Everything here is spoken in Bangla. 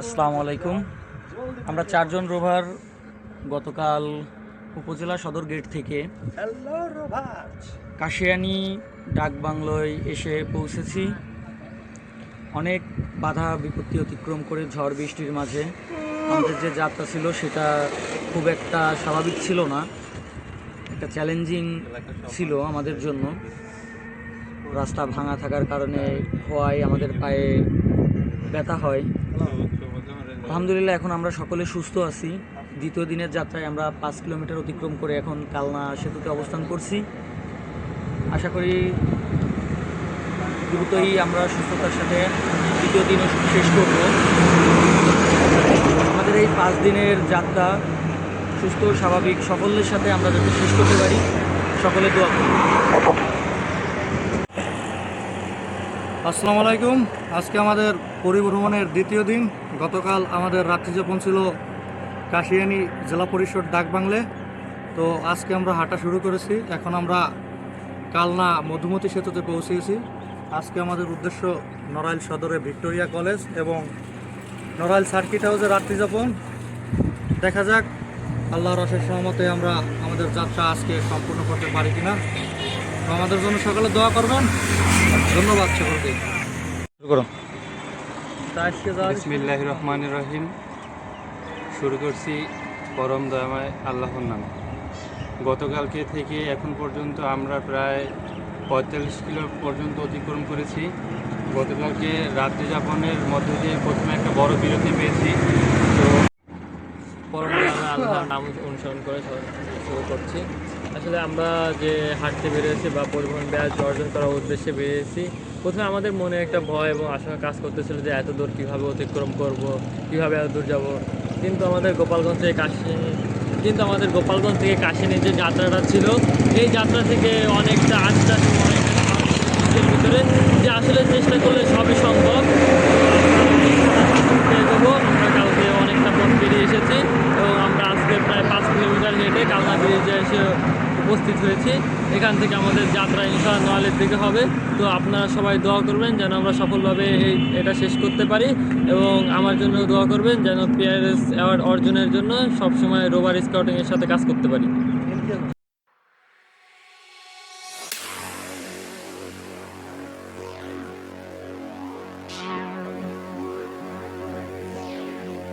আসসালামু আলাইকুম। আমরা চারজন রোভার গতকাল উপজেলা সদর গেট থেকে কাশিয়ানি ডাক বাংলোয় এসে পৌঁছেছি। অনেক বাধা বিপত্তি অতিক্রম করে ঝড় বৃষ্টির মাঝে আমাদের যে যাত্রা ছিল সেটা খুব একটা স্বাভাবিক ছিল না। একটা চ্যালেঞ্জিং ছিল আমাদের জন্য। রাস্তা ভাঙা থাকার কারণে হওয়ায় আমাদের পায়ে ব্যথা হয়। আলহামদুলিল্লাহ, এখন আমরা সকলে সুস্থ আছি। দ্বিতীয় দিনের যাত্রায় আমরা পাঁচ কিলোমিটার অতিক্রম করে এখন কালনা সেতুতে অবস্থান করছি। আশা করি দ্রুতই আমরা সুস্থতার সাথে দ্বিতীয় দিন শেষ করব। আমাদের এই পাঁচ দিনের যাত্রা সুস্থ, স্বাভাবিক, সাফল্যের সাথে আমরা যাতে শেষ করতে পারি, সকলে দোয়া করি আসসালামু আলাইকুম। আজকে আমাদের পরিভ্রমণের দ্বিতীয় দিন। গতকাল আমাদের রাত্রিযাপন ছিল কাশিয়ানি জেলা পরিষদ ডাকবাংলে। তো আজকে আমরা হাঁটা শুরু করেছি। এখন আমরা কালনা মধুমতি সেতুতে পৌঁছেছি। আজকে আমাদের উদ্দেশ্য নড়াইল সদরে ভিক্টোরিয়া কলেজ এবং নড়াইল সার্কিট হাউসে রাত্রিযাপন। দেখা যাক, আল্লাহর অশেষ সহমতে আমরা আমাদের যাত্রা আজকে সম্পূর্ণ করতে পারি কিনা। আমাদের জন্য সকালে দোয়া করবেন। ধন্যবাদ সকলকে। শুরু করো। বিসমিল্লাহ রহমান রহিম। শুরু করছি পরম দয়াময় আল্লাহর নামে। গতকালকে থেকে এখন পর্যন্ত আমরা প্রায় পঁয়তাল্লিশ কিলো পর্যন্ত অতিক্রম করেছি। গতকালকে রাত্রি যাপনের মধ্য দিয়ে প্রথমে একটা বড় বিরতি পেয়েছি। আল্লাহর নাম অনুসরণ করে শুরু করছি। আসলে আমরা যে হাঁটতে বেরিয়েছি বা পরিবহন ব্যাস অর্জন করার উদ্দেশ্যে বেরিয়েছি প্রথমে আমাদের মনে একটা ভয় এবং আশঙ্কা কাজ করতেছিল যে এত দূর কীভাবে অতিক্রম করব কীভাবে এত দূর যাব। কিন্তু আমাদের গোপালগঞ্জ থেকে কাশি কিন্তু আমাদের গোপালগঞ্জ থেকে কাশিনীর যে যাত্রাটা ছিল এই যাত্রা থেকে অনেকটা অনেকটা সাহস ভিতরে যে আসলে চেষ্টা করলে সবই সম্ভব। পেয়ে যাব আমরা কালকে অনেকটা পথ বেরিয়ে এসেছি প্রায় পাঁচ কিলোমিটার হেঁটে কালনা ব্রিজে এসে উপস্থিত হয়েছি। এখান থেকে আমাদের যাত্রা ইনশাল নোয়ালের দিকে হবে। তো আপনারা সবাই দোয়া করবেন যেন আমরা সফলভাবে এই এটা শেষ করতে পারি এবং আমার জন্য দোয়া করবেন যেন পিআরএস অ্যাওয়ার্ড অর্জনের জন্য সবসময় রোবার স্কাউটিংয়ের সাথে কাজ করতে পারি।